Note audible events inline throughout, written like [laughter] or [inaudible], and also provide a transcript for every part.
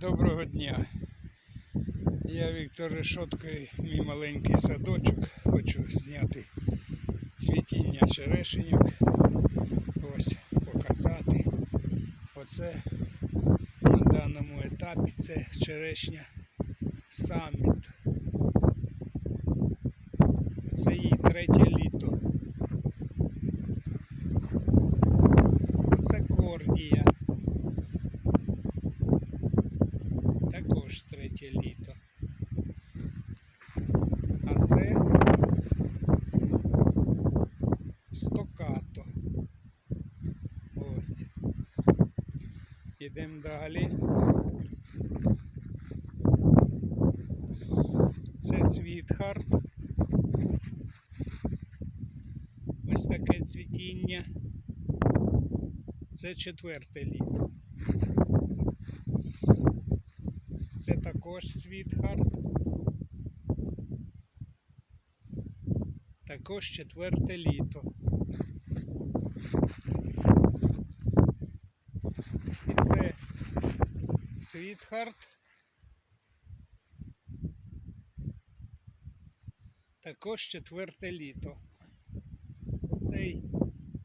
Доброго дня. Я Віктор Решотко мій маленький садочок. Хочу зняти цвітіння черешеньок. Ось показати. Оце на даному етапі це черешня саміт. Це її третє літо. Це кордія. Також третє літо. А це стокато. Ось. Далі. Це світхарт. Ось таке цвітіння. Це четверте літо. Це також світхарт. Також четверте літо. І це світхарт. Також четверте літо. Цей,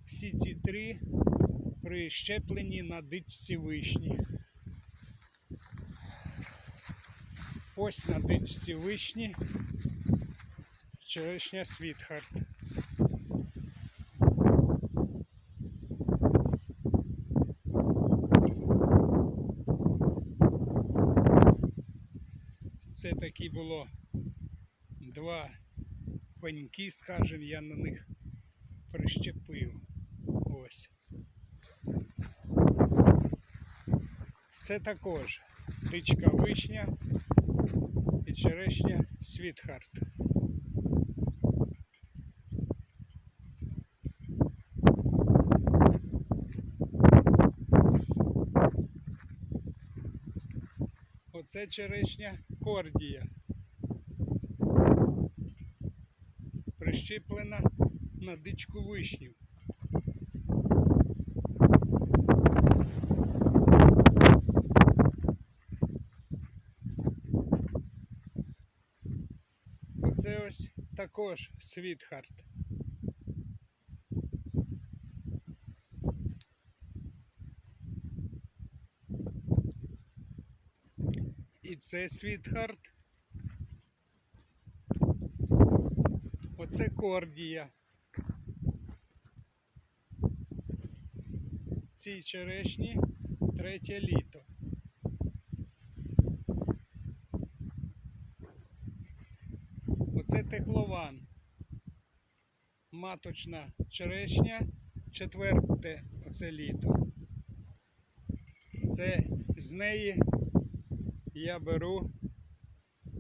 всі ці три прищеплені на дичці вишні. Ось на дичці вишні черешня Світхарт. Це такі було два пеньки, скажем, я на них прищепив. Ось. Це також дичка вишня і черешня Світхарт. Оце черешня кордія. Прищеплена на дичку вишню. Оце ось також світхарт. І це світхарт. Оце кордія. Цій черешні третє літо. Оце техлован. Маточна черешня, четверте оце літо. Це з неї я беру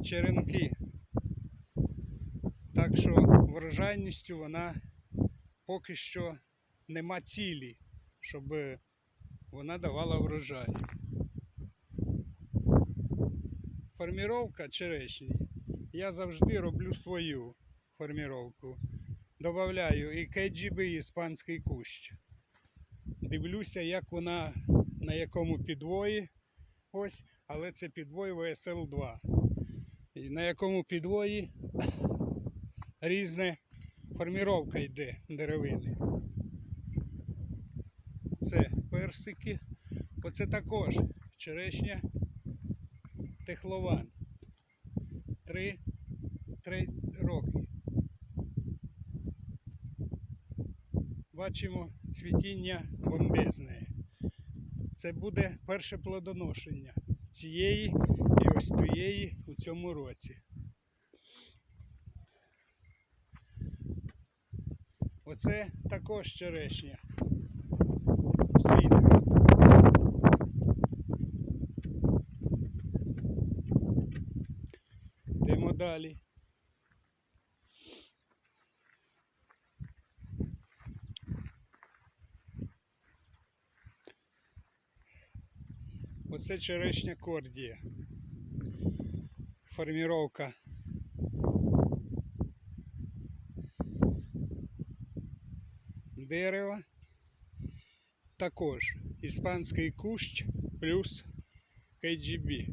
черенки. Так що врожайністю вона поки що нема цілі, щоб вона давала врожай. Форміровка черешні. Я завжди роблю свою форміровку. Добавляю і KGB, і іспанський кущ. Дивлюся, як вона на якому підвої. Ось, але це підвой ВСЛ 2. І на якому підвої [coughs] різна форміровка йде деревини. Це персики. Оце також черешня техлован. Три, три роки. Бачимо цвітіння бомбезне. Це буде перше плодоношення цієї і ось тієї у цьому році. Оце також черешня. Світка. Йдемо далі. Оце черешня кордія. Форміровка. Дерева. Також іспанський кущ плюс KGB.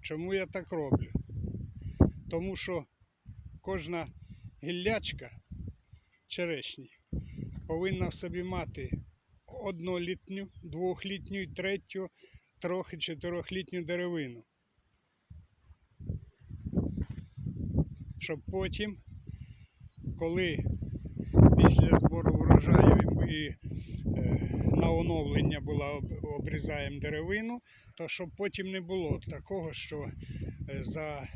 Чому я так роблю? Тому що кожна гіллячка черешні повинна в собі мати однолітню, двохлітню, і третю, трохи чотирьохлітню деревину. Щоб потім, коли після збору врожаю і е, на оновлення була обрізаємо деревину, то щоб потім не було такого, що е, за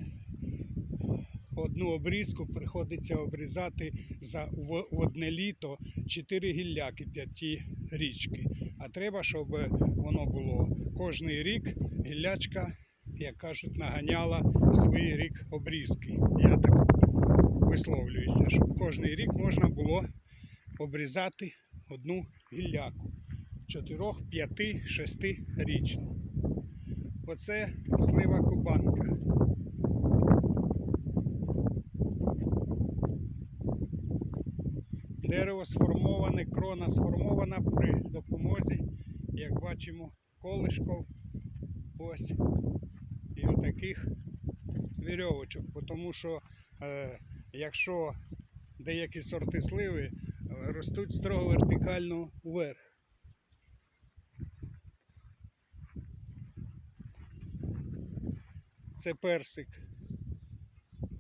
одну обрізку приходиться обрізати за одне літо 4 гілляки п'ятирічки. А треба, щоб воно було кожний рік гіллячка, як кажуть, наганяла свій рік обрізки. Я так висловлююся, щоб кожний рік можна було обрізати одну гілляку. 4, 5, 6 річну. Оце слива кубанка. Дерево сформоване, крона сформована при допомозі, як бачимо, колишков ось і отаких вірьовочок. Тому що е, якщо деякі сорти сливи е, ростуть строго вертикально вверх. Це персик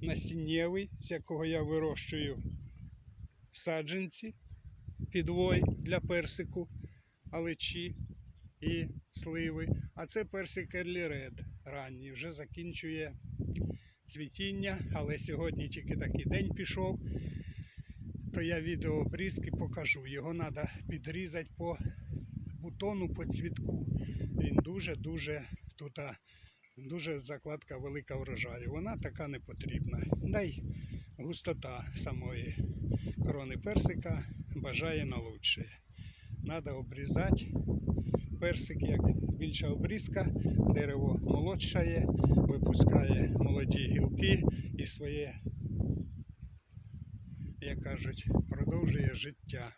насіннєвий, з якого я вирощую саджанці, підвой для персику, алечі і сливи. А це персик Early Red ранній, вже закінчує цвітіння, але сьогодні тільки такий день пішов, то я відео обрізки покажу. Його треба підрізати по бутону, по цвітку. Він дуже-дуже тут дуже закладка велика врожаю. Вона така не потрібна. Да й густота самої крони персика бажає на лучше. Надо обрізати. Персик, як більша обрізка, дерево молодшає, випускає молоді гілки і своє, як кажуть, продовжує життя.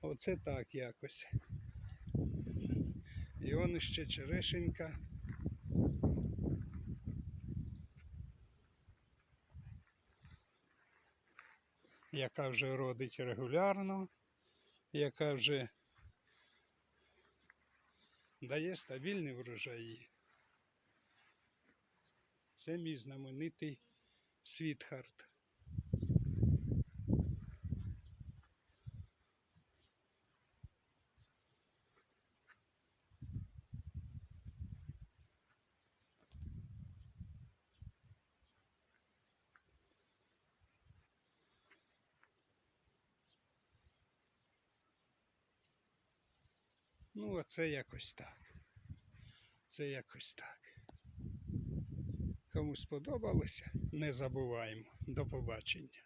Оце так якось. І он іще черешенька. Яка вже родить регулярно, яка вже дає стабільні врожаї. Це мій знаменитий світхарт. Ну, а це якось так. Це якось так. Кому сподобалося, не забуваємо. До побачення.